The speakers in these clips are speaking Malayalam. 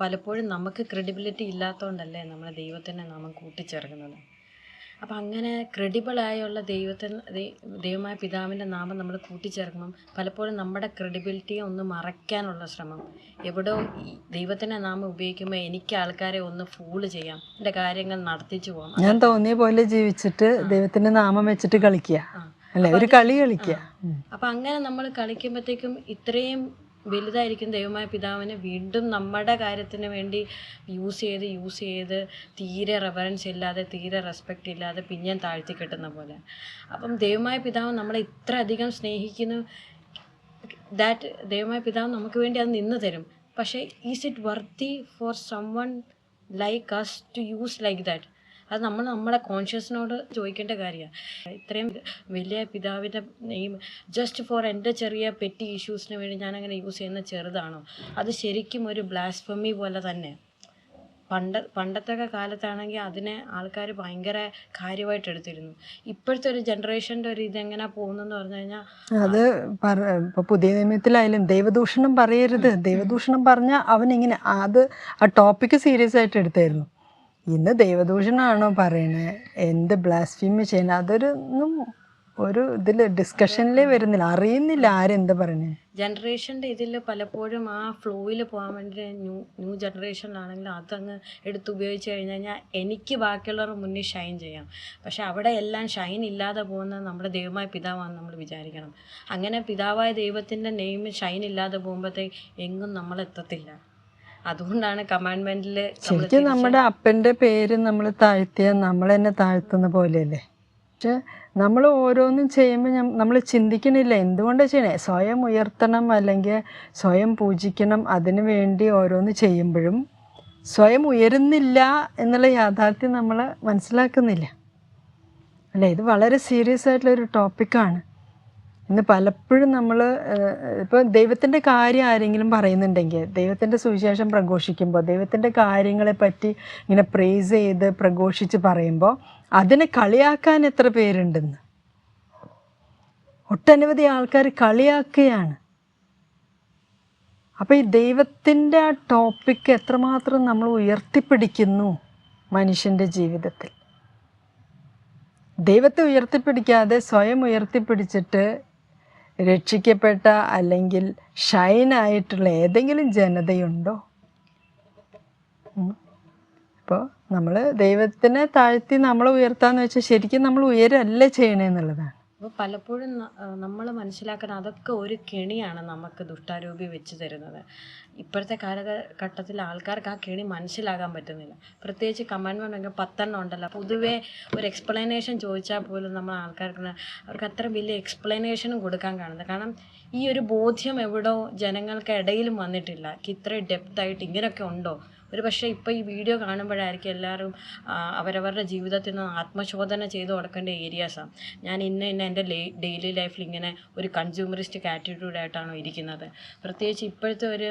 പലപ്പോഴും നമുക്ക് ക്രെഡിബിലിറ്റി ഇല്ലാത്തതുകൊണ്ടല്ലേ നമ്മൾ ദൈവത്തിനെ നാമം കൂട്ടിച്ചേർക്കുന്നത്. അപ്പം അങ്ങനെ ക്രെഡിബിളായുള്ള ദൈവത്തിന് ദൈ- ദൈവമായ പിതാവിന്റെ നാമം നമ്മൾ കൂട്ടിച്ചേർക്കുമ്പം പലപ്പോഴും നമ്മുടെ ക്രെഡിബിലിറ്റിയെ ഒന്ന് മറയ്ക്കാനുള്ള ശ്രമം. എവിടോ ദൈവത്തിന്റെ നാമം ഉപയോഗിക്കുമ്പോൾ എനിക്ക് ആൾക്കാരെ ഒന്ന് ഫൂൾ ചെയ്യാം. എന്റെ കാര്യങ്ങൾ നടത്തിച്ചു പോകാം. ഞാൻ തോന്നിയ പോലെ ജീവിച്ചിട്ട് ദൈവത്തിന്റെ നാമം വെച്ചിട്ട് കളിക്കുക. അല്ലേ? ഒരു കളി കളിക്കുക. അപ്പം അങ്ങനെ നമ്മൾ കളിക്കുമ്പോഴത്തേക്കും ഇത്രയും വലുതായിരിക്കും ദൈവമായ പിതാവിനെ വീണ്ടും നമ്മുടെ കാര്യത്തിന് വേണ്ടി യൂസ് ചെയ്ത് യൂസ് ചെയ്ത് തീരെ റെഫറൻസ് ഇല്ലാതെ തീരെ റെസ്പെക്റ്റ് ഇല്ലാതെ പിന്നെയും താഴ്ത്തി കിട്ടുന്ന പോലെ. അപ്പം ദൈവമായ പിതാവ് നമ്മളെ ഇത്ര അധികം സ്നേഹിക്കുന്നു. ദാറ്റ് ദൈവമായ പിതാവ് നമുക്ക് വേണ്ടി അത് നിന്ന് തരും. പക്ഷേ is it worthy for someone like us to use like that അത് നമ്മൾ നമ്മുടെ കോൺഷ്യസിനോട് ചോദിക്കേണ്ട കാര്യമാണ്. ഇത്രയും വലിയ പിതാവിന്റെ നെയിം ജസ്റ്റ് ഫോർ എന്റെ ചെറിയ പെറ്റി ഇഷ്യൂസിന് വേണ്ടി ഞാൻ അങ്ങനെ യൂസ് ചെയ്യുന്ന ചെറുതാണോ? അത് ശരിക്കും ഒരു ബ്ലാസ്ഫമി പോലെ തന്നെ. പണ്ട പണ്ടത്തെ കാലത്താണെങ്കിൽ അതിനെ ആൾക്കാർ ഭയങ്കര കാര്യമായിട്ട് എടുത്തിരുന്നു. ഇപ്പോഴത്തെ ഒരു ജനറേഷന്റെ ഒരു ഇതെങ്ങനെ പോകുന്നെന്ന് പറഞ്ഞു കഴിഞ്ഞാൽ അത് ഇപ്പോൾ പുതിയ നിയമത്തിലായാലും ദൈവദൂഷണം പറയരുത്. ദൈവദൂഷണം പറഞ്ഞാൽ അവനിങ്ങനെ അത് ആ ടോപ്പിക്ക് സീരിയസ് ആയിട്ട് എടുത്തായിരുന്നു. ഇന്ന് ദൈവദൂഷണമാണോ പറയണേ? എന്ത് ബ്ലാസ്ഫീമി ചെയ്യണേ അതൊരു ഒന്നും ഒരു ഇതിൽ ഡിസ്കഷനിലേ വരുന്നില്ല. അറിയുന്നില്ല ആരെന്താ പറയണേ. ജനറേഷന്റെ ഇതിൽ പലപ്പോഴും ആ ഫ്ലോയിൽ പോകാൻ വേണ്ടി ന്യൂ ന്യൂ ജനറേഷനിലാണെങ്കിൽ അതങ്ങ് എടുത്ത് ഉപയോഗിച്ച് കഴിഞ്ഞ് കഴിഞ്ഞാൽ എനിക്ക് ബാക്കിയുള്ളവരുടെ മുന്നിൽ ഷൈൻ ചെയ്യാം. പക്ഷെ അവിടെ എല്ലാം ഷൈൻ ഇല്ലാതെ പോകുന്നത് നമ്മുടെ ദൈവമായ പിതാവാണെന്ന് നമ്മൾ വിചാരിക്കണം. അങ്ങനെ പിതാവായ ദൈവത്തിന്റെ നെയിം ഷൈൻ ഇല്ലാതെ പോകുമ്പോഴത്തേക്ക് എങ്ങും നമ്മൾ എത്തത്തില്ല. അതുകൊണ്ടാണ് കമാൻഡ്മെന്റിൽ ശരിക്കും നമ്മുടെ അപ്പന്റെ പേര് നമ്മൾ താഴ്ത്തിയാൽ നമ്മൾ തന്നെ താഴ്ത്തുന്ന പോലെയല്ലേ? പക്ഷെ നമ്മൾ ഓരോന്നും ചെയ്യുമ്പോൾ നമ്മൾ ചിന്തിക്കണില്ല. എന്തുകൊണ്ടാണ് ചെയ്യണേ? സ്വയം ഉയർത്തണം അല്ലെങ്കിൽ സ്വയം പൂജിക്കണം. അതിനു വേണ്ടി ഓരോന്ന് ചെയ്യുമ്പോഴും സ്വയം ഉയരുന്നില്ല എന്നുള്ള യാഥാർത്ഥ്യം നമ്മൾ മനസ്സിലാക്കുന്നില്ല. അല്ലേ? ഇത് വളരെ സീരിയസ് ആയിട്ടുള്ള ഒരു ടോപ്പിക്കാണ്. ഇന്ന് പലപ്പോഴും നമ്മൾ ഇപ്പോൾ ദൈവത്തിന്റെ കാര്യം ആരെങ്കിലും പറയുന്നുണ്ടെങ്കിൽ ദൈവത്തിന്റെ സുവിശേഷം പ്രഘോഷിക്കുമ്പോൾ ദൈവത്തിന്റെ കാര്യങ്ങളെ പറ്റി ഇങ്ങനെ പ്രേസ് ചെയ്ത് പ്രഘോഷിച്ച് പറയുമ്പോൾ അതിനെ കളിയാക്കാൻ എത്ര പേരുണ്ടെന്ന്? ഒട്ടനവധി ആൾക്കാർ കളിയാക്കുകയാണ്. അപ്പോൾ ഈ ദൈവത്തിന്റെ ആ ടോപ്പിക്ക് എത്രമാത്രം നമ്മൾ ഉയർത്തിപ്പിടിക്കുന്നു മനുഷ്യന്റെ ജീവിതത്തിൽ? ദൈവത്തെ ഉയർത്തിപ്പിടിക്കാതെ സ്വയം ഉയർത്തിപ്പിടിച്ചിട്ട് രക്ഷിക്കപ്പെട്ട അല്ലെങ്കിൽ ഷൈനായിട്ടുള്ള ഏതെങ്കിലും ജനതയുണ്ടോ? ഇപ്പോൾ നമ്മൾ ദൈവത്തിനെ താഴ്ത്തി നമ്മൾ ഉയർത്താന്ന് വെച്ചാൽ ശരിക്കും നമ്മൾ ഉയരല്ല ചെയ്യണമെന്നുള്ളതാണ് അപ്പോൾ പലപ്പോഴും നമ്മൾ മനസ്സിലാക്കണം അതൊക്കെ ഒരു കെണിയാണ് നമുക്ക് ദുഷ്ടാരൂപി വെച്ച് തരുന്നത്. ഇപ്പോഴത്തെ കാലഘട്ടത്തിൽ ആൾക്കാർക്ക് ആ കെണി മനസ്സിലാകാൻ പറ്റുന്നില്ല. പ്രത്യേകിച്ച് കമാൻഡ്മെന്റ് ഒക്കെ പത്തെണ്ണം ഉണ്ടല്ലോ. പൊതുവേ ഒരു എക്സ്പ്ലനേഷൻ ചോദിച്ചാൽ പോലും നമ്മൾ ആൾക്കാർക്ക് അവർക്ക് അത്ര വലിയ എക്സ്പ്ലനേഷനും കൊടുക്കാൻ കാണുന്നത് കാരണം ഈ ഒരു ബോധ്യം എവിടോ ജനങ്ങൾക്ക് ഇടയിലും വന്നിട്ടില്ല. ഇത്ര ഡെപ്തായിട്ട് ഇങ്ങനെയൊക്കെ ഉണ്ടോ? ഒരു പക്ഷേ ഇപ്പോൾ ഈ വീഡിയോ കാണുമ്പോഴായിരിക്കും എല്ലാവരും അവരവരുടെ ജീവിതത്തിൽ നിന്ന് ആത്മശോധന ചെയ്ത് കൊടുക്കേണ്ട ഏരിയാസാണ് ഞാൻ ഇന്ന ഇന്ന എന്റെ ഡെയിലി ലൈഫിൽ ഇങ്ങനെ ഒരു കൺസ്യൂമറിസ്റ്റിക് ആറ്റിറ്റ്യൂഡായിട്ടാണോ ഇരിക്കുന്നത്. പ്രത്യേകിച്ച് ഇപ്പോഴത്തെ ഒരു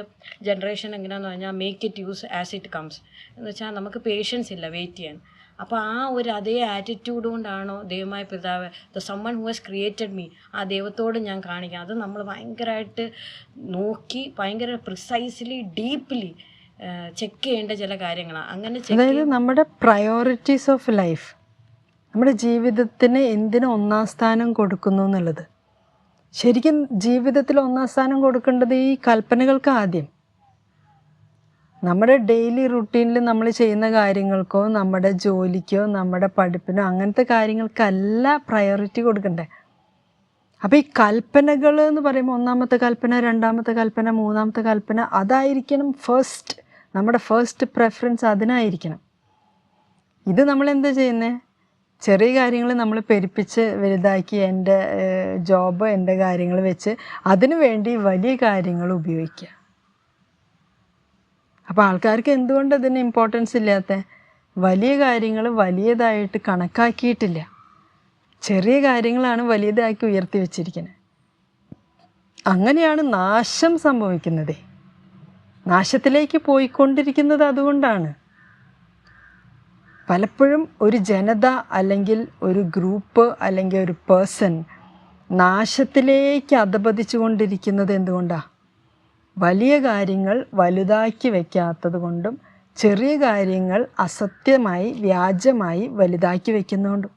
ജനറേഷൻ എങ്ങനെയാണെന്ന് പറഞ്ഞാൽ make it use as it comes എന്ന് വെച്ചാൽ നമുക്ക് പേഷ്യൻസ് ഇല്ല വെയിറ്റ് ചെയ്യാൻ. അപ്പോൾ ആ ഒരു അതേ ആറ്റിറ്റ്യൂഡ് കൊണ്ടാണോ ദൈവമായ പിതാവ് the someone who has created me ആ ദൈവത്തോട് ഞാൻ കാണിക്കാം അത് നമ്മൾ ഭയങ്കരമായിട്ട് നോക്കി ഭയങ്കര പ്രിസൈസ്ലി ഡീപ്ലി ചെക്ക് ചെയ്യേണ്ട ചില കാര്യങ്ങളാണ് അങ്ങനെ അതായത് നമ്മുടെ പ്രയോറിറ്റീസ് ഓഫ് ലൈഫ് നമ്മുടെ ജീവിതത്തിന് എന്തിന് ഒന്നാം സ്ഥാനം കൊടുക്കുന്നു എന്നുള്ളത്. ശരിക്കും ജീവിതത്തിൽ ഒന്നാം സ്ഥാനം കൊടുക്കേണ്ടത് ഈ കൽപ്പനകൾക്ക് ആദ്യം. നമ്മുടെ ഡെയിലി റുട്ടീനിൽ നമ്മൾ ചെയ്യുന്ന കാര്യങ്ങൾക്കോ നമ്മുടെ ജോലിക്കോ നമ്മുടെ പഠിപ്പിനോ അങ്ങനത്തെ കാര്യങ്ങൾക്കല്ല പ്രയോറിറ്റി കൊടുക്കണ്ടേ. അപ്പോൾ ഈ കൽപ്പനകൾ എന്ന് പറയുമ്പോൾ ഒന്നാമത്തെ കൽപ്പന രണ്ടാമത്തെ കൽപ്പന മൂന്നാമത്തെ കൽപ്പന അതായിരിക്കണം ഫസ്റ്റ് നമ്മുടെ ഫസ്റ്റ് പ്രെഫറൻസ് അതിനായിരിക്കണം. ഇത് നമ്മൾ എന്താ ചെയ്യുന്നത് ചെറിയ കാര്യങ്ങൾ നമ്മൾ പെരുപ്പിച്ച് വലുതാക്കി എന്റെ ജോബ് എന്റെ കാര്യങ്ങൾ വെച്ച് അതിനു വേണ്ടി വലിയ കാര്യങ്ങൾ ഉപയോഗിക്കുക. അപ്പോൾ ആൾക്കാർക്ക് എന്തുകൊണ്ട് അതിന് ഇമ്പോർട്ടൻസ് ഇല്ലാത്ത? വലിയ കാര്യങ്ങൾ വലിയതായിട്ട് കണക്കാക്കിയിട്ടില്ല. ചെറിയ കാര്യങ്ങളാണ് വലിയതാക്കി ഉയർത്തി വെച്ചിരിക്കുന്നത്. അങ്ങനെയാണ് നാശം സംഭവിക്കുന്നത്. നാശത്തിലേക്ക് പോയിക്കൊണ്ടിരിക്കുന്നത് അതുകൊണ്ടാണ്. പലപ്പോഴും ഒരു ജനത അല്ലെങ്കിൽ ഒരു ഗ്രൂപ്പ് അല്ലെങ്കിൽ ഒരു പേഴ്സൺ നാശത്തിലേക്ക് അധപതിച്ചു കൊണ്ടിരിക്കുന്നത് എന്തുകൊണ്ടാണ് വലിയ കാര്യങ്ങൾ വലുതാക്കി വയ്ക്കാത്തത് കൊണ്ടും ചെറിയ കാര്യങ്ങൾ അസത്യമായി വ്യാജമായി വലുതാക്കി വെക്കുന്നതുകൊണ്ടും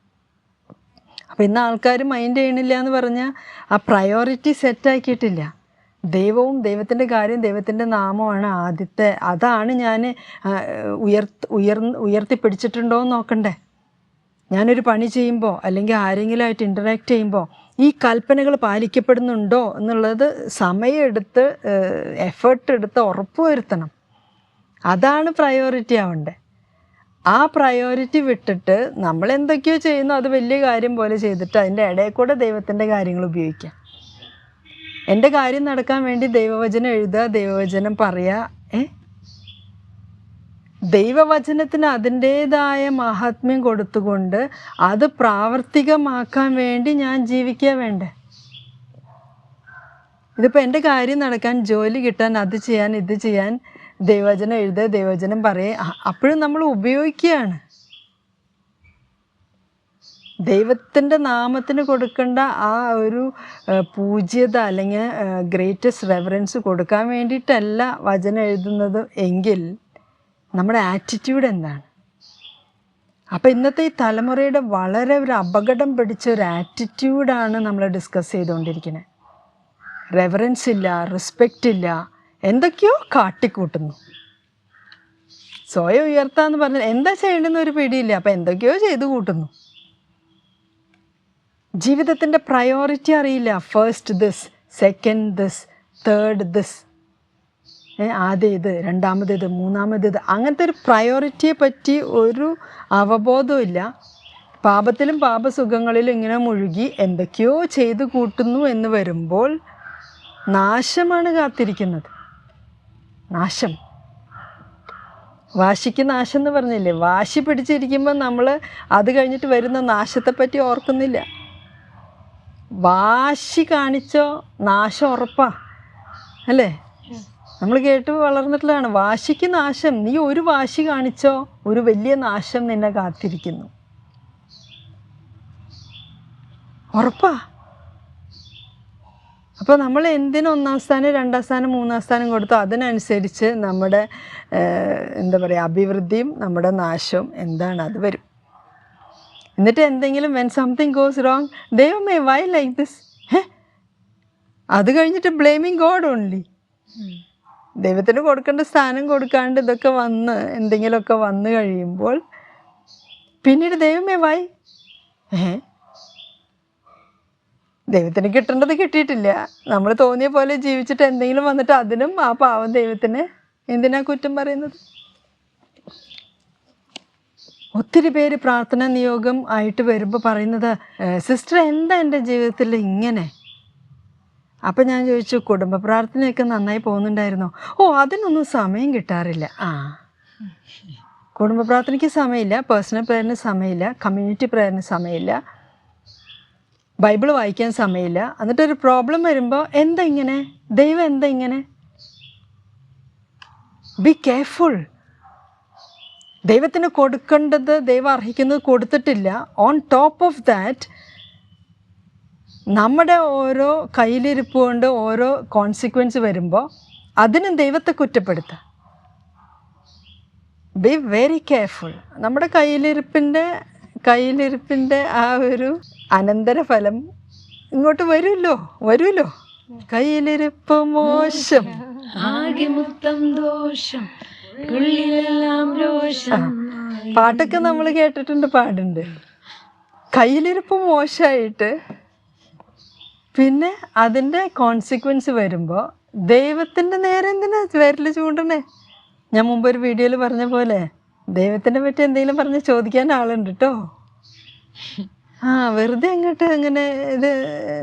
അപ്പോൾ ഇന്ന് ആൾക്കാർ മൈൻഡ് ചെയ്യണില്ല എന്ന് പറഞ്ഞാൽ ആ പ്രയോറിറ്റി സെറ്റാക്കിയിട്ടില്ല ദൈവവും ദൈവത്തിന്റെ കാര്യം ദൈവത്തിന്റെ നാമമാണ് ആദ്യത്തെ. അതാണ് ഞാൻ ഉയർ ഉയർന്ന് ഉയർത്തിപ്പിടിച്ചിട്ടുണ്ടോ എന്ന് നോക്കണ്ടേ. ഞാനൊരു പണി ചെയ്യുമ്പോൾ അല്ലെങ്കിൽ ആരെങ്കിലുമായിട്ട് ഇന്ററാക്ട് ചെയ്യുമ്പോൾ ഈ കൽപ്പനകൾ പാലിക്കപ്പെടുന്നുണ്ടോ എന്നുള്ളത് സമയമെടുത്ത് എഫേർട്ട് എടുത്ത് ഉറപ്പ് വരുത്തണം. അതാണ് പ്രയോറിറ്റി ആവണ്ടേ. ആ പ്രയോറിറ്റി വിട്ടിട്ട് നമ്മൾ എന്തൊക്കെയോ ചെയ്യുന്നു അത് വലിയ കാര്യം പോലെ ചെയ്തിട്ട് അതിന്റെ ഇടയിൽ കൂടെ ദൈവത്തിന്റെ കാര്യങ്ങൾ ഉപയോഗിക്കാം. എന്റെ കാര്യം നടക്കാൻ വേണ്ടി ദൈവവചനം എഴുതുക ദൈവവചനം പറയുക. ഏ? ദൈവവചനത്തിന് അതിന്റേതായ മഹാത്മ്യം കൊടുത്തുകൊണ്ട് അത് പ്രാവർത്തികമാക്കാൻ വേണ്ടി ഞാൻ ജീവിക്കുക വേണ്ടേ? ഇതിപ്പോൾ എന്റെ കാര്യം നടക്കാൻ ജോലി കിട്ടാൻ അത് ചെയ്യാൻ ഇത് ചെയ്യാൻ ദൈവവചനം എഴുതുക ദൈവവചനം പറയുക. അപ്പോഴും നമ്മൾ ഉപയോഗിക്കുകയാണ്. ദൈവത്തിന്റെ നാമത്തിന് കൊടുക്കേണ്ട ആ ഒരു പൂജ്യത അല്ലെങ്കിൽ ഗ്രേറ്റസ്റ്റ് റെഫറൻസ് കൊടുക്കാൻ വേണ്ടിയിട്ടല്ല വചനം എഴുതുന്നത് എങ്കിൽ നമ്മുടെ ആറ്റിറ്റ്യൂഡ് എന്താണ്? അപ്പോൾ ഇന്നത്തെ ഈ തലമുറയുടെ വളരെ ഒരു അപകടം പിടിച്ച ഒരു ആറ്റിറ്റ്യൂഡാണ് നമ്മൾ ഡിസ്കസ് ചെയ്തുകൊണ്ടിരിക്കുന്നത്. റെവറൻസ് ഇല്ല റെസ്പെക്റ്റ് ഇല്ല എന്തൊക്കെയോ കാട്ടിക്കൂട്ടുന്നു. സ്വയം ഉയർത്താന്ന് പറഞ്ഞാൽ എന്താ ചെയ്യേണ്ടെന്ന് ഒരു പിടിയില്ല. അപ്പം എന്തൊക്കെയോ ചെയ്തു കൂട്ടുന്നു ജീവിതത്തിന്റെ പ്രയോറിറ്റി അറിയില്ല. First this second this third this ആദ്യം ഇത് രണ്ടാമത് ഇത് മൂന്നാമത് ഇത്. അങ്ങനത്തെ ഒരു പ്രയോറിറ്റിയെ പറ്റി ഒരു അവബോധവും ഇല്ല. പാപത്തിലും പാപസുഖങ്ങളിലും ഇങ്ങനെ മുഴുകി എന്തൊക്കെയോ ചെയ്തു കൂട്ടുന്നു എന്ന് വരുമ്പോൾ നാശമാണ് കാത്തിരിക്കുന്നത്. നാശം. വാശിക്ക് നാശം എന്ന് പറഞ്ഞില്ലേ? വാശി പിടിച്ചിരിക്കുമ്പോൾ നമ്മൾ അത് കഴിഞ്ഞിട്ട് വരുന്ന നാശത്തെപ്പറ്റി ഓർക്കുന്നില്ല. വാശി കാണിച്ചോ നാശം ഉറപ്പാ. അല്ലേ? നമ്മൾ കേട്ട് വളർന്നിട്ടുള്ളതാണ്. വാശിക്ക് നാശം. നീ ഒരു വാശി കാണിച്ചോ ഒരു വലിയ നാശം നിന്നെ കാത്തിരിക്കുന്നു. ഉറപ്പാ. അപ്പോൾ നമ്മൾ എന്തിന് ഒന്നാം സ്ഥാനം രണ്ടാം സ്ഥാനം മൂന്നാം സ്ഥാനം കൊടുത്തോ അതിനനുസരിച്ച് നമ്മുടെ എന്താ പറയുക അഭിവൃദ്ധിയും നമ്മുടെ നാശവും എന്താണ്? അത് വരും. എന്നിട്ട് എന്തെങ്കിലും വെൻ സംതിങ് ഗോസ് റോങ് ദൈവമേ വൈ ലൈക്ക് ദിസ് അത് കഴിഞ്ഞിട്ട് ബ്ലെയിമിങ് ഗോഡ് ഓൺലി ദൈവത്തിന് കൊടുക്കേണ്ട സ്ഥാനം കൊടുക്കാണ്ട് ഇതൊക്കെ വന്ന് എന്തെങ്കിലുമൊക്കെ വന്നു കഴിയുമ്പോൾ പിന്നീട് ദൈവമേ വൈ ഏ ദൈവത്തിന് കിട്ടേണ്ടത് കിട്ടിയിട്ടില്ല. നമ്മൾ തോന്നിയ പോലെ ജീവിച്ചിട്ട് എന്തെങ്കിലും വന്നിട്ട് അതിനും ആ പാവം ദൈവത്തിന് എന്തിനാ കുറ്റം പറയുന്നത്? ഒത്തിരി പേര് പ്രാർത്ഥന നിയോഗം ആയിട്ട് വരുമ്പോൾ പറയുന്നത് സിസ്റ്റർ എന്താ എന്റെ ജീവിതത്തിൽ ഇങ്ങനെ? അപ്പം ഞാൻ ചോദിച്ചു കുടുംബ പ്രാർത്ഥനയൊക്കെ നന്നായി പോകുന്നുണ്ടായിരുന്നോ? ഓ അതിനൊന്നും സമയം കിട്ടാറില്ല. ആ. കുടുംബ പ്രാർത്ഥനയ്ക്ക് സമയമില്ല പേഴ്സണൽ പ്രേയറിന് സമയമില്ല കമ്മ്യൂണിറ്റി പ്രേയറിന് സമയമില്ല ബൈബിൾ വായിക്കാൻ സമയമില്ല. എന്നിട്ടൊരു പ്രോബ്ലം വരുമ്പോൾ എന്താ ഇങ്ങനെ? ദൈവം എന്താ ഇങ്ങനെ? ബി കെയർഫുൾ ദൈവത്തിന് കൊടുക്കേണ്ടത് ദൈവം അർഹിക്കുന്നത് കൊടുത്തിട്ടില്ല. ഓൺ ടോപ്പ് ഓഫ് ദാറ്റ് നമ്മുടെ ഓരോ കയ്യിലിരിപ്പ് കൊണ്ട് ഓരോ കോൺസിക്വൻസ് വരുമ്പോൾ അതിനും ദൈവത്തെ കുറ്റപ്പെടുത്തുക. ബി വെരി കെയർഫുൾ നമ്മുടെ കയ്യിലിരിപ്പിന്റെ കയ്യിലിരിപ്പിന്റെ ആ ഒരു അനന്തരഫലം ഇങ്ങോട്ട് വരുമല്ലോ? വരുമല്ലോ? കയ്യിലിരിപ്പ് മോശം. ആകെ മുത്തം ദോഷം. പാട്ടൊക്കെ നമ്മൾ കേട്ടിട്ടുണ്ട് പാടുണ്ട്. കയ്യിലിരിപ്പ് മോശമായിട്ട് പിന്നെ അതിന്റെ കോൺസിക്വൻസ് വരുമ്പോൾ ദൈവത്തിന്റെ നേരെ എന്തിനാ വിരൽ ചൂണ്ടണേ? ഞാൻ മുമ്പ് ഒരു വീഡിയോയിൽ പറഞ്ഞ പോലെ ദൈവത്തിനെ പറ്റി എന്തെങ്കിലും പറഞ്ഞ് ചോദിക്കാൻ ആളുണ്ട് കേട്ടോ ആ വെറുതെ അങ്ങോട്ട് അങ്ങനെ ഇത്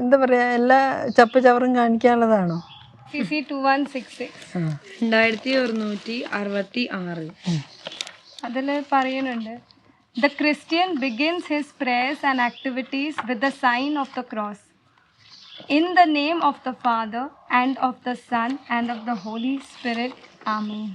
എന്താ പറയുക എല്ലാ ചപ്പ് ചവറും കാണിക്കാനുള്ളതാണോ? C C two one six six. രണ്ടായിരത്തി ഒരുന്നൂറ്റി അറുപത്തി ആറ്. അതിൽ പറയുന്നുണ്ട് the Christian begins his prayers and activities with the sign of the cross in the name of the father and of the son and of the holy spirit amen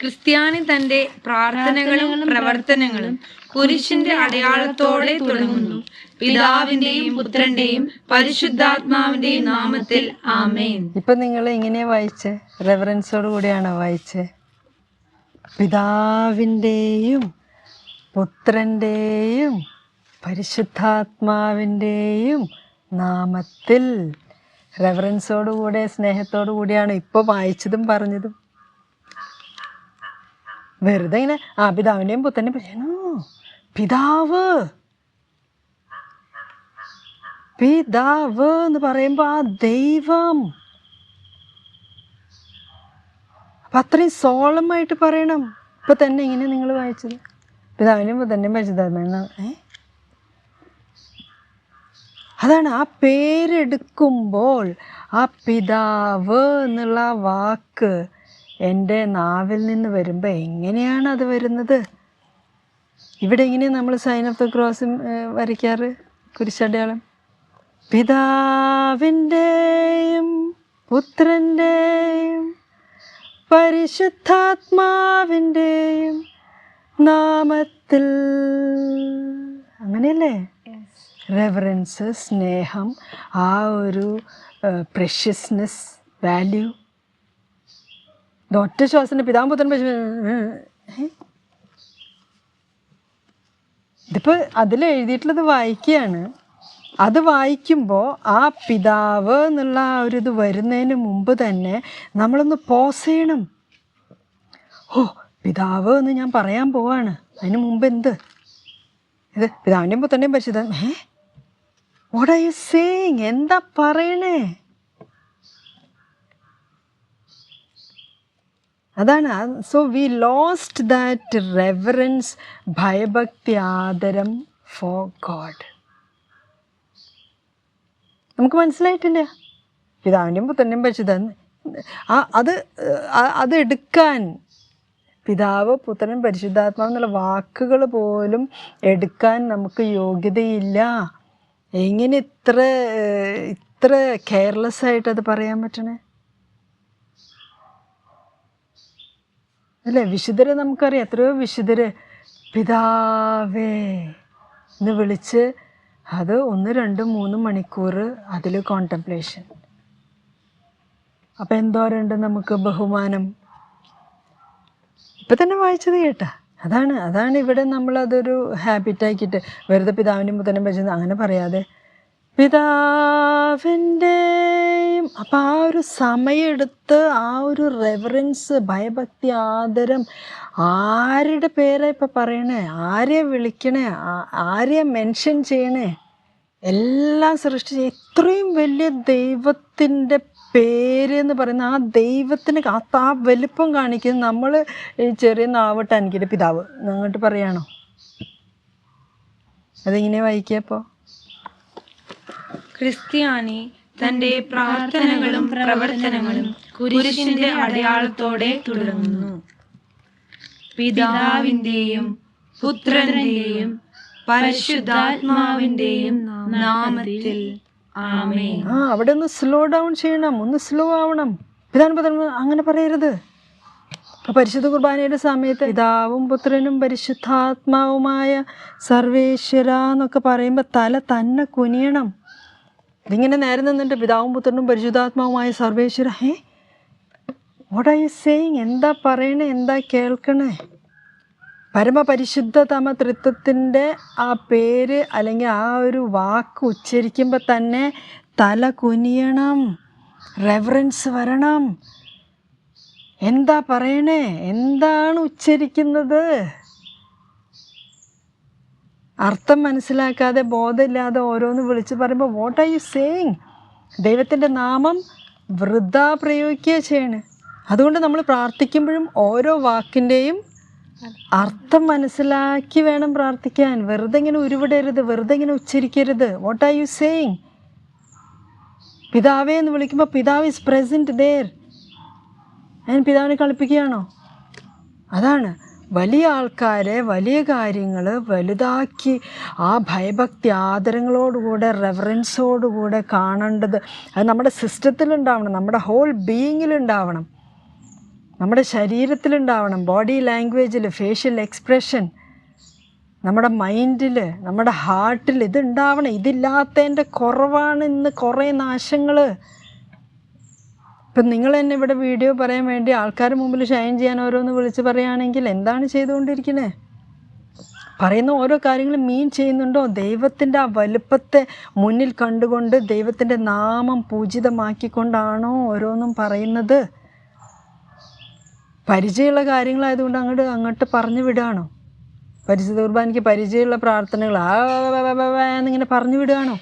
ക്രിസ്ത്യാനി തന്റെ പ്രാർത്ഥനകളും പ്രവർത്തനങ്ങളും കുരിശിന്റെ അടയാളത്തോടെ തുടങ്ങുന്നു. പിതാവിന്റെയും പുത്രന്റെയും പരിശുദ്ധാത്മാവിന്റെയും നാമത്തിൽ ആമേൻ. ഇപ്പൊ നിങ്ങൾ ഇങ്ങനെ വായിച്ചേ? റെഫറൻസോട് കൂടിയാണോ വായിച്ചേ? പിതാവിന്റെയും പുത്രന്റെയും പരിശുദ്ധാത്മാവിന്റെയും നാമത്തിൽ റെഫറൻസോട് കൂടെ സ്നേഹത്തോടു കൂടിയാണ് ഇപ്പോൾ വായിച്ചതും പറഞ്ഞതും. വെറുതെ ഇങ്ങനെ ആ പിതാവിന്റെയും പുത്രന്റെയും പറയണോ പിതാവ് പിതാവ് എന്ന് പറയുമ്പോൾ ആ ദൈവം. അപ്പം അത്രയും സോളമായിട്ട് പറയണം. ഇപ്പം തന്നെ ഇങ്ങനെ നിങ്ങൾ വായിച്ചത്. പിതാവിനും തന്നെ പരിശുദ്ധാത്മാ ഏ? അതാണ് ആ പേരെടുക്കുമ്പോൾ ആ പിതാവ് എന്നുള്ള വാക്ക് എന്റെ നാവിൽ നിന്ന് വരുമ്പോൾ എങ്ങനെയാണ് അത് വരുന്നത്? ഇവിടെ എങ്ങനെയാണ് നമ്മൾ സൈൻ ഓഫ് ദ ക്രോസ് വരയ്ക്കാറ്? കുരിശടയാളം? പിതാവിന്റെയും പുത്രന്റെയും പരിശുദ്ധാത്മാവിന്റെയും നാമത്തിൽ. അങ്ങനെയല്ലേ? റെവറൻസ് സ്നേഹം ആ ഒരു പ്രഷ്യസ്നെസ് വാല്യൂ ഒറ്റ ശ്വാസത്തിന്റെ പിതാവും പുത്രൻ ഇതിപ്പോൾ അതിൽ എഴുതിയിട്ടുള്ളത് വായിക്കുകയാണ്. അത് വായിക്കുമ്പോൾ ആ പിതാവ് എന്നുള്ള ആ ഒരു ഇത് വരുന്നതിന് മുമ്പ് തന്നെ നമ്മളൊന്ന് പോസ് ചെയ്യണം. ഓ പിതാവ് എന്ന് ഞാൻ പറയാൻ പോവാണ്. അതിന് മുമ്പ് എന്ത്? ഇത് പിതാവിന്റെയും തന്നെ പരിശുദ്ധ ഏ? വോട്ട് ആർ യു സേയിങ് എന്താ പറയണേ? അതാണ്. So we lost that reverence ഭയഭക്തി ആദരം ഫോർ ഗോഡ് നമുക്ക് മനസ്സിലായിട്ടില്ല. പിതാവിന്റെയും പുത്രന്റെയും പരിശുദ്ധ ആ അത് അത് എടുക്കാൻ പിതാവ് പുത്രൻ പരിശുദ്ധാത്മാവ് എന്നുള്ള വാക്കുകൾ പോലും എടുക്കാൻ നമുക്ക് യോഗ്യതയില്ല. എങ്ങനെ ഇത്ര ഇത്ര കെയർലെസ് ആയിട്ട് അത് പറയാൻ പറ്റണേ? അല്ലേ? വിശുദ്ധരെ നമുക്കറിയാം. എത്രയോ വിശുദ്ധര് പിതാവേ എന്ന് വിളിച്ച് അത് ഒന്ന് രണ്ട് മൂന്ന് മണിക്കൂർ അതിൽ കോണ്ടംപ്ലേഷൻ അപ്പം എന്തോരുണ്ട് നമുക്ക് ബഹുമാനം. ഇപ്പം തന്നെ വായിച്ചത് കേട്ടാ. അതാണ് അതാണ് ഇവിടെ നമ്മളതൊരു ഹാബിറ്റാക്കിയിട്ട് വെറുതെ പിതാവിനും മുതലും വെച്ചത് അങ്ങനെ പറയാതെ പിതാവിന്റെയും അപ്പം ആ ഒരു സമയമെടുത്ത് ആ ഒരു റെവറൻസ് ഭയഭക്തി ആദരം ആരുടെ പേരെ ഇപ്പം പറയണേ? ആരെ വിളിക്കണേ? ആരെ മെൻഷൻ ചെയ്യണേ? എല്ലാം സൃഷ്ടിച്ച് ഇത്രയും വലിയ ദൈവത്തിന്റെ പേര് എന്ന് പറയുന്ന ആ ദൈവത്തിന് ആ വലിപ്പം കാണിക്കുന്നത് നമ്മൾ ഈ ചെറിയ നാവട്ട് എനിക്കിന്റെ പിതാവ്. അങ്ങോട്ട് പറയാണോ? അതെങ്ങനെ വായിക്കപ്പോൾ ക്രിസ്ത്യാനി തന്റെ പ്രാർത്ഥനകളും പ്രവർത്തനങ്ങളും കുരിശിന്റെ അടയാളത്തോടെ തുടങ്ങുന്നു. പിതാവിന്റെയും പുത്രന്റെയും പരിശുദ്ധാത്മാവിന്റെയും നാമത്തിൽ ആമേൻ. ആ അവിടെ ഒന്ന് സ്ലോ ഡൗൺ ചെയ്യണം. ഒന്ന് സ്ലോ ആവണം. പിതാൻ അങ്ങനെ പറയരുത്. പരിശുദ്ധ കുർബാനയുടെ സമയത്ത് പിതാവും പുത്രനും പരിശുദ്ധാത്മാവുമായ സർവേശ്വര എന്നൊക്കെ പറയുമ്പോൾ തല തന്നെ കുനിയണം. ഇതിങ്ങനെ നേരെ നിന്നിട്ട് പിതാവും പുത്രനും പരിശുദ്ധാത്മാവുമായ സർവേശ്വര ഹേ? വാട്ട് ആർ യു സേയിങ് എന്താ പറയണേ? എന്താ കേൾക്കണേ? പരമപരിശുദ്ധതമ തൃത്വത്തിന്റെ ആ പേര് അല്ലെങ്കിൽ ആ ഒരു വാക്ക് ഉച്ചരിക്കുമ്പോൾ തന്നെ തല കുനിയണം റെവറൻസ് വരണം. എന്താ പറയണേ? എന്താണ് ഉച്ചരിക്കുന്നത്? അർത്ഥം മനസ്സിലാക്കാതെ ബോധമില്ലാതെ ഓരോന്ന് വിളിച്ച് പറയുമ്പോൾ വാട്ട് ആർ യു സേയിങ് ദൈവത്തിന്റെ നാമം വൃദ്ധ പ്രയോഗിക്കുക ചെയ്യണേ. അതുകൊണ്ട് നമ്മൾ പ്രാർത്ഥിക്കുമ്പോഴും ഓരോ വാക്കിന്റെയും അർത്ഥം മനസ്സിലാക്കി വേണം പ്രാർത്ഥിക്കാൻ. വെറുതെ ഇങ്ങനെ ഉരുവിടരുത് വെറുതെ ഇങ്ങനെ ഉച്ചരിക്കരുത്. വാട്ട് ആർ യു സേയിങ് പിതാവേ എന്ന് വിളിക്കുമ്പോൾ പിതാവ് ഇസ് പ്രസന്റ് ദേർ ഞാൻ പിതാവിനെ കളിപ്പിക്കുകയാണോ? അതാണ്. വലിയ ആൾക്കാരെ വലിയ കാര്യങ്ങൾ വലുതാക്കി ആ ഭയഭക്തി ആദരങ്ങളോടുകൂടെ റെഫറൻസോടുകൂടെ കാണേണ്ടത്. അത് നമ്മുടെ സിസ്റ്റത്തിലുണ്ടാവണം നമ്മുടെ ഹോൾ ബീയിങ്ങിലുണ്ടാവണം നമ്മുടെ ശരീരത്തിലുണ്ടാവണം ബോഡി ലാംഗ്വേജിൽ ഫേഷ്യൽ എക്സ്പ്രഷൻ നമ്മുടെ മൈൻഡിൽ നമ്മുടെ ഹാർട്ടിൽ ഇതുണ്ടാവണം. ഇതില്ലാത്തതിന്റെ കുറവാണ് ഇന്ന് കുറേ നാശങ്ങൾ ഇപ്പം നിങ്ങൾ തന്നെ ഇവിടെ വീഡിയോ പറയാൻ വേണ്ടി ആൾക്കാരുടെ മുമ്പിൽ ഷൈൻ ചെയ്യാൻ ഓരോന്ന് വിളിച്ച് പറയുകയാണെങ്കിൽ എന്താണ് ചെയ്തുകൊണ്ടിരിക്കുന്നത് പറയുന്ന ഓരോ കാര്യങ്ങളും മീൻ ചെയ്യുന്നുണ്ടോ? ദൈവത്തിന്റെ ആ വലുപ്പത്തെ മുന്നിൽ കണ്ടുകൊണ്ട് ദൈവത്തിന്റെ നാമം പൂജിതമാക്കിക്കൊണ്ടാണോ ഓരോന്നും പറയുന്നത്? പരിചയമുള്ള കാര്യങ്ങളായതുകൊണ്ട് അങ്ങോട്ട് അങ്ങോട്ട് പറഞ്ഞു വിടുകയാണോ? പരിശുദ്ധ കുർബാനയ്ക്ക് പരിചയമുള്ള പ്രാർത്ഥനകൾ ആ എന്നിങ്ങനെ പറഞ്ഞു വിടുകയാണോ?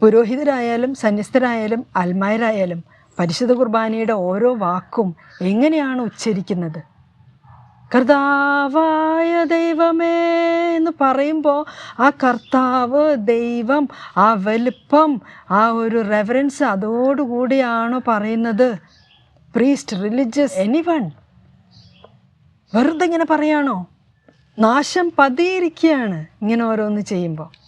പുരോഹിതരായാലും സന്യസ്തരായാലും അൽമായരായാലും പരിശുദ്ധ കുർബാനയുടെ ഓരോ വാക്കും എങ്ങനെയാണ് ഉച്ചരിക്കുന്നത്? കർത്താവായ ദൈവമേ എന്ന് പറയുമ്പോൾ ആ കർത്താവ് ദൈവം ആ വലുപ്പം ആ ഒരു റെഫറൻസ് അതോടുകൂടിയാണോ പറയുന്നത്. പ്രീസ്റ്റ് റിലിജിയസ് എനി വൺ വെറുതെ ഇങ്ങനെ പറയാണോ നാശം പതിയിരിക്കുകയാണ് ഇങ്ങനെ ഓരോന്ന് ചെയ്യുമ്പോൾ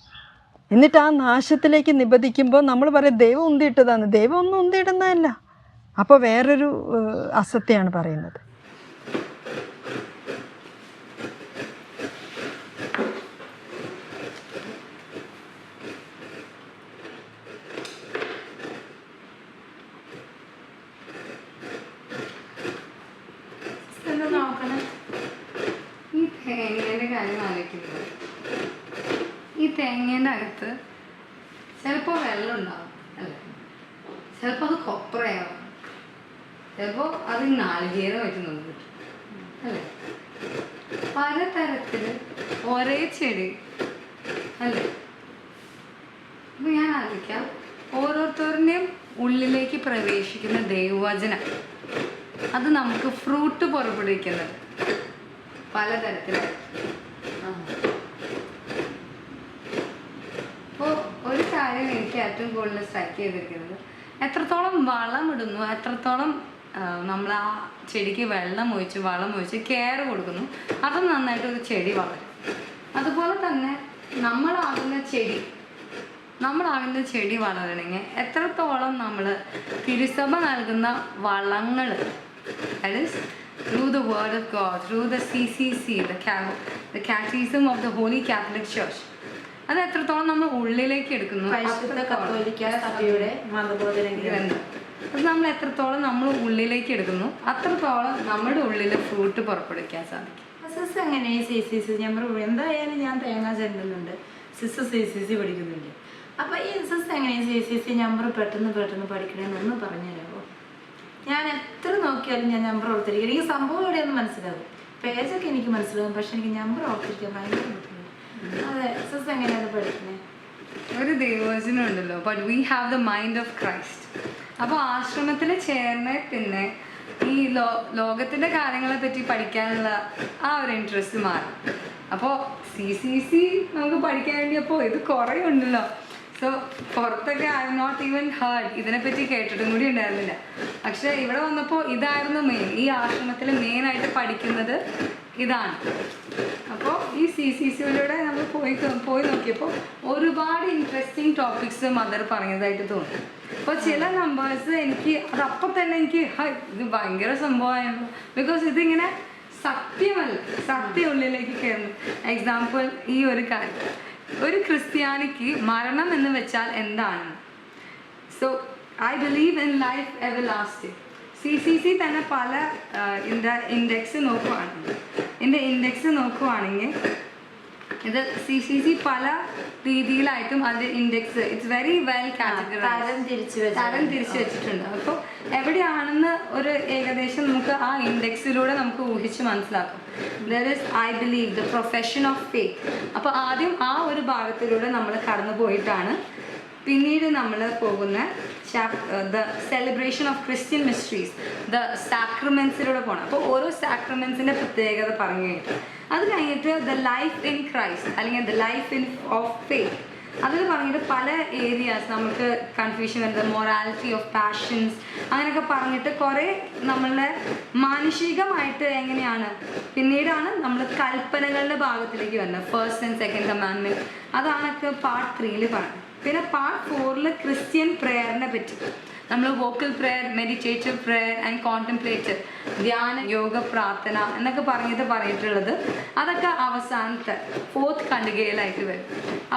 എന്നിട്ട് ആ നാശത്തിലേക്ക് നിബന്ധിക്കുമ്പോൾ നമ്മൾ പറയും ദൈവം ഉന്തിയിട്ടതാണ്. ദൈവം ഒന്നും ഉന്തിയിടുന്നതല്ല. അപ്പോൾ വേറൊരു അസത്യമാണ് പറയുന്നത്. ഈ തേങ്ങേന്റെ കാര്യം ആലോചിക്കുന്നത് തേങ്ങേന്റെ അകത്ത് ചിലപ്പോൾ വെള്ളം ഉണ്ടാവും അല്ലേ? ചിലപ്പോൾ അത് കൊപ്രയാവും. ചിലപ്പോൾ അത് നാളികേരം വെച്ച് നമുക്ക് കിട്ടും അല്ലേ? പലതരത്തിൽ ഒരേ ചെടി അല്ലേ? അപ്പൊ ഞാൻ ആലോചിക്കാം ഓരോരുത്തരുടെയും ഉള്ളിലേക്ക് പ്രവേശിക്കുന്ന ദൈവവചനം അത് നമുക്ക് ഫ്രൂട്ട് പുറപ്പെടുവിക്കുന്നത് പലതരത്തിലാണ് അപ്പോൾ ഒരു കാര്യം എനിക്ക് ഏറ്റവും കൂടുതൽ സ്ട്രൈക്ക് ചെയ്തിരിക്കുന്നത് എത്രത്തോളം വളം ഇടുന്നു എത്രത്തോളം നമ്മൾ ആ ചെടിക്ക് വെള്ളം ഒഴിച്ച് വളം ഒഴിച്ച് കെയർ കൊടുക്കുന്നു അത് നന്നായിട്ട് ഒരു ചെടി വളരും അതുപോലെ തന്നെ നമ്മളാകുന്ന ചെടി നമ്മളാകുന്ന ചെടി വളരണമെങ്കിൽ എത്രത്തോളം നമ്മൾ തിരുസഭ നൽകുന്ന വളങ്ങൾ through the through the word of God, through the CCC, the, the Catechism of the Holy Catholic Church. അത് എത്രത്തോളം നമ്മൾ ഉള്ളിലേക്ക് എടുക്കുന്നു? സഭയുടെ മതബോധന ഗ്രന്ഥം അത് നമ്മൾ എത്രത്തോളം നമ്മൾ ഉള്ളിലേക്ക് എടുക്കുന്നു അത്രത്തോളം നമ്മുടെ ഉള്ളിൽ ഫ്രൂട്ട് പുറപ്പെടുവിക്കാൻ സാധിക്കും. സിസ് എങ്ങനെ സി സി സി ഞാൻ പറയും എന്തായാലും ഞാൻ തേങ്ങ ചെല്ലുന്നുണ്ട്. സിസ് സി സി സി പഠിക്കുന്നുണ്ട്. അപ്പൊ ഈ സിസ് എങ്ങനെ സി സി സി നമ്പർ പെട്ടെന്ന് പെട്ടെന്ന് പഠിക്കണമെന്ന് ഒന്ന് പറഞ്ഞു തരാമോ ഞാൻ എത്ര നോക്കിയാലും ഞാൻ നമ്പർ ഓർത്തിരിക്കും. എനിക്ക് സംഭവം എവിടെയൊന്നും മനസ്സിലാവും. പേജൊക്കെ എനിക്ക് മനസ്സിലാവും പക്ഷെ എനിക്ക് നമ്പർ ഓർത്തിരിക്കാൻ ഭയങ്കര ബുദ്ധിമുട്ട് ഒരു ദൈവവചനം ഉണ്ടല്ലോ but we have the mind of Christ അപ്പോൾ ആശ്രമത്തിൽ ചേർന്ന് പിന്നെ ഈ ലോ ലോകത്തിന്റെ കാര്യങ്ങളെ പറ്റി പഠിക്കാനുള്ള ആ ഒരു ഇൻട്രസ്റ്റ് മാറി. അപ്പോൾ സി സി സി നമുക്ക് പഠിക്കാൻ വേണ്ടിയപ്പോൾ ഇത് കുറേ ഉണ്ടല്ലോ. സോ പുറത്തൊക്കെ ഐ നോട്ട് ഈവൻ ഹേർഡ് ഇതിനെപ്പറ്റി കേട്ടിട്ടും കൂടി ഉണ്ടായിരുന്നില്ല. പക്ഷെ ഇവിടെ വന്നപ്പോൾ ഇതായിരുന്നു മെയിൻ ഈ ആശ്രമത്തിൽ മെയിനായിട്ട് പഠിക്കുന്നത് ഇതാണ്. അപ്പോൾ ഈ സി സി സിയിലൂടെ നമ്മൾ പോയി പോയി നോക്കിയപ്പോൾ ഒരുപാട് ഇൻട്രസ്റ്റിംഗ് ടോപ്പിക്സ് മദർ പറഞ്ഞതായിട്ട് തോന്നി. അപ്പോൾ ചില നമ്പേഴ്സ് എനിക്ക് അതപ്പം തന്നെ എനിക്ക് ഇത് ഭയങ്കര സംഭവമായിരുന്നു. ബിക്കോസ് ഇതിങ്ങനെ സത്യമല്ല സത്യം ഉള്ളിലേക്ക് കയറുന്നു എക്സാമ്പിൾ ഈ ഒരു കാര്യം. ഒരു ക്രിസ്ത്യാനിക്ക് മരണം എന്ന് വെച്ചാൽ എന്താണ്? So I believe in life ever lasting C C C തന്നെ പല ഇൻഡെക്സ് നോക്കുവാണെങ്കിൽ എന്റെ ഇൻഡെക്സ് നോക്കുവാണെങ്കിൽ ഇത് സി സി സി പല രീതിയിലായിട്ടും അതിന്റെ ഇൻഡെക്സ് ഇറ്റ്സ് വെരി വെൽ തരം തിരിച്ചു വെച്ച തരം തിരിച്ചു വെച്ചിട്ടുണ്ട്. അപ്പോൾ എവിടെയാണെന്ന് ഒരു ഏകദേശം നമുക്ക് ആ ഇൻഡെക്സിലൂടെ നമുക്ക് ഊഹിച്ച് മനസ്സിലാക്കാം. There is I believe the profession of faith അപ്പോൾ ആദ്യം ആ ഒരു ഭാഗത്തിലൂടെ നമ്മൾ കടന്നു പോയിട്ടാണ് പിന്നീട് നമ്മൾ പോകുന്ന the celebration of Christian mysteries the സാക്രമെൻസിലൂടെ പോകണം അപ്പോൾ ഓരോ സാക്രമെൻസിന്റെ പ്രത്യേകത പറഞ്ഞു കഴിഞ്ഞിട്ട് അത് കഴിഞ്ഞിട്ട് ദ ലൈഫ് ഇൻ ക്രൈസ്റ്റ് അല്ലെങ്കിൽ the life in of faith അതിൽ പറഞ്ഞിട്ട് പല ഏരിയാസ് നമുക്ക് കൺഫ്യൂഷൻ വരുന്നത്. മൊറാലിറ്റി ഓഫ് പാഷൻസ് അങ്ങനെയൊക്കെ പറഞ്ഞിട്ട് കുറേ നമ്മളുടെ മാനുഷികമായിട്ട് എങ്ങനെയാണ് പിന്നീടാണ് നമ്മൾ കൽപ്പനകളുടെ ഭാഗത്തിലേക്ക് വരുന്നത്. ഫസ്റ്റ് ആൻഡ് സെക്കൻഡ് കമാൻഡ്മെന്റ് അതാണൊക്കെ പാർട്ട് ത്രീയിൽ പറഞ്ഞത്. പിന്നെ പാർട്ട് ഫോറിൽ ക്രിസ്ത്യൻ പ്രെയറിനെ പറ്റി. നമ്മൾ vocal prayer meditative prayer and contemplative ധ്യാന യോഗ പ്രാർത്ഥന എന്നൊക്കെ പറഞ്ഞിട്ട് പറഞ്ഞിട്ടുള്ളത് അതൊക്കെ അവസാനത്തെ ഫോർത്ത് ഖണ്ഡികയിലായിട്ട് വരും.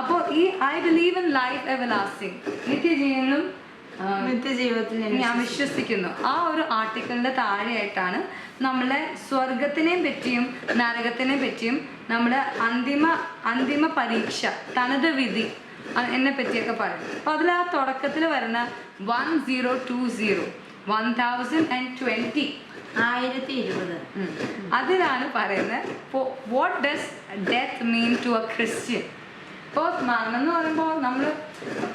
അപ്പോൾ ഈ I believe in life ever lasting നിത്യജീവനും നിത്യജീവിതത്തിൽ ഞാൻ വിശ്വസിക്കുന്നു. ആ ഒരു ആർട്ടിക്കിളിന്റെ താഴെയായിട്ടാണ് നമ്മളെ സ്വർഗത്തിനെ പറ്റിയും നരകത്തിനെ പറ്റിയും നമ്മുടെ അന്തിമ അന്തിമ പരീക്ഷ തനത് വിധി എന്നെ പറ്റിയൊക്കെ പറയും. അപ്പൊ അതിൽ ആ തുടക്കത്തിൽ വരുന്ന one zero two zero one thousand and twenty ആയിരത്തി ഇരുപത് അതിലാണ് പറയുന്നത് what does death mean to a Christian ഇപ്പോൾ മരണം എന്ന് പറയുമ്പോൾ നമ്മൾ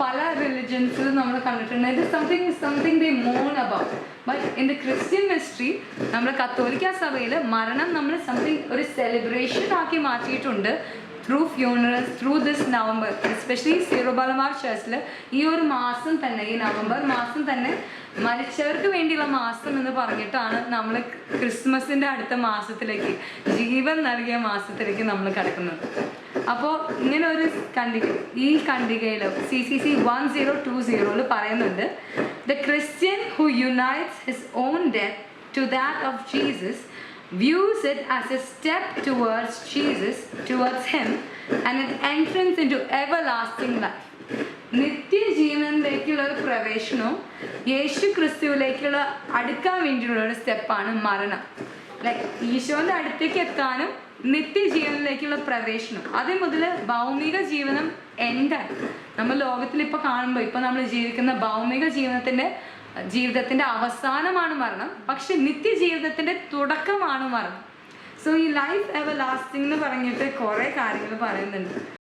പല റിലിജൻസിൽ നമ്മൾ കണ്ടിട്ടുണ്ട്. ഇത് something something the moan about but in the Christian mystery നമ്മുടെ കത്തോലിക്ക സഭയിൽ മരണം നമ്മൾ സംതിങ് ഒരു സെലിബ്രേഷൻ ആക്കി മാറ്റിയിട്ടുണ്ട്. Through funerals through this November especially Syro Malabar ചർച്ചിൽ ഈ ഒരു മാസം തന്നെ ഈ നവംബർ മാസം തന്നെ മരിച്ചവർക്ക് വേണ്ടിയുള്ള മാസം എന്ന് പറഞ്ഞിട്ടാണ് നമ്മൾ ക്രിസ്മസിന്റെ അടുത്ത മാസത്തിലേക്ക് ജീവൻ നൽകിയ മാസത്തിലേക്ക് നമ്മൾ കിടക്കുന്നത്. അപ്പോൾ ഇങ്ങനെ ഒരു കണ്ടിക ഈ കണ്ടികയിൽ C C C one zero two സീറോയിൽ പറയുന്നുണ്ട് the Christian who unites his own death to that of Jesus views it as a step towards Jesus, towards Him, and an entrance into everlasting life. നിത്യജീവനിലേക്കുള്ള ഒരു പ്രവേശനവും യേശു ക്രിസ്തുവിലേക്കുള്ള അടുക്കാൻ വേണ്ടിയുള്ള ഒരു സ്റ്റെപ്പാണ് മരണം. ലൈക്ക് ഈശോന്റെ അടുത്തേക്ക് എത്താനും നിത്യജീവനിലേക്കുള്ള പ്രവേശനം. അതേ മുതൽ ഭൗമിക ജീവനം എൻഡാണ് നമ്മൾ ലോകത്തിൽ ഇപ്പോൾ കാണുമ്പോൾ ഇപ്പോൾ നമ്മൾ ജീവിക്കുന്ന ഭൗമിക ജീവനത്തിന്റെ ജീവിതത്തിന്റെ അവസാനമാണ് മരണം പക്ഷെ നിത്യജീവിതത്തിന്റെ തുടക്കമാണ് മരണം. സോ ഈ ലൈഫ് എവർ ലാസ്റ്റിംഗ് എന്ന് പറഞ്ഞിട്ട് കുറേ കാര്യങ്ങൾ പറയുന്നുണ്ട്.